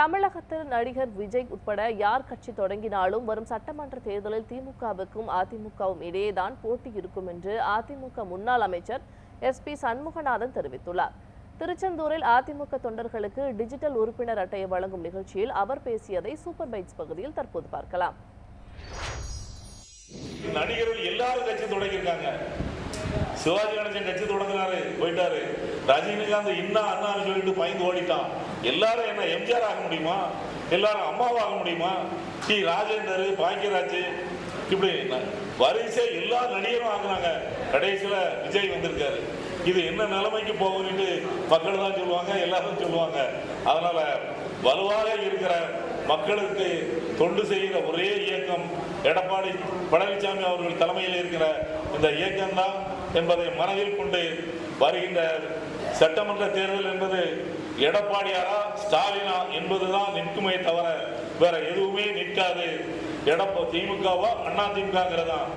தமிழகத்தில் நடிகர் விஜய் உட்பட யார் கட்சி தொடங்கினாலும் வரும் சட்டமன்ற தேர்தலில் திமுகவுக்கும் அதிமுகவும் இடையேதான் போட்டி இருக்கும் என்று அதிமுக முன்னாள் அமைச்சர் எஸ் பி சண்முகநாதன் தெரிவித்துள்ளார். திருச்செந்தூரில் அதிமுக தொண்டர்களுக்கு டிஜிட்டல் உறுப்பினர் அட்டையை வழங்கும் நிகழ்ச்சியில் அவர் பேசியதை சூப்பர் பைட்ஸ் பகுதியில் தற்போது பார்க்கலாம். நடிகர்கள் எல்லாரும் கட்சி தொடங்கியிருக்காங்க. சிவாஜி கணேசன் கட்சி தொடங்கினாரு போயிட்டாரு. ரஜினிகாந்த் இன்னா அண்ணான்னு சொல்லிட்டு பயந்து ஓடிட்டான். எல்லாரும் என்ன எம்ஜிஆர் ஆக முடியுமா? எல்லாரும் அம்மாவாக முடியுமா? டி ராஜேந்தர் பாக்கியராஜ் இப்படி வரிசை எல்லா நடிகரும் ஆகுனாங்க கடைசியில விஜய் வந்திருக்காரு. இது என்ன நிலைமைக்கு போகும்னு மக்கள் தான் சொல்லுவாங்க எல்லாரும் சொல்லுவாங்க. அதனால வலுவாக இருக்கிற மக்களுக்கு தொண்டு செய்கிற ஒரே இயக்கம் எடப்பாடி பழனிசாமி அவர்கள் தலைமையில் இருக்கிற இந்த இயக்கம் தான் என்பதை மனதில் கொண்டு வருகின்ற சட்டமன்ற தேர்தல் என்பது எடப்பாடியாரா ஸ்டாலினா என்பதுதான் நிற்குமே தவிர வேற எதுவுமே நிற்காது. எடப்பா திமுகவா அண்ணா திமுகங்கிறதான்.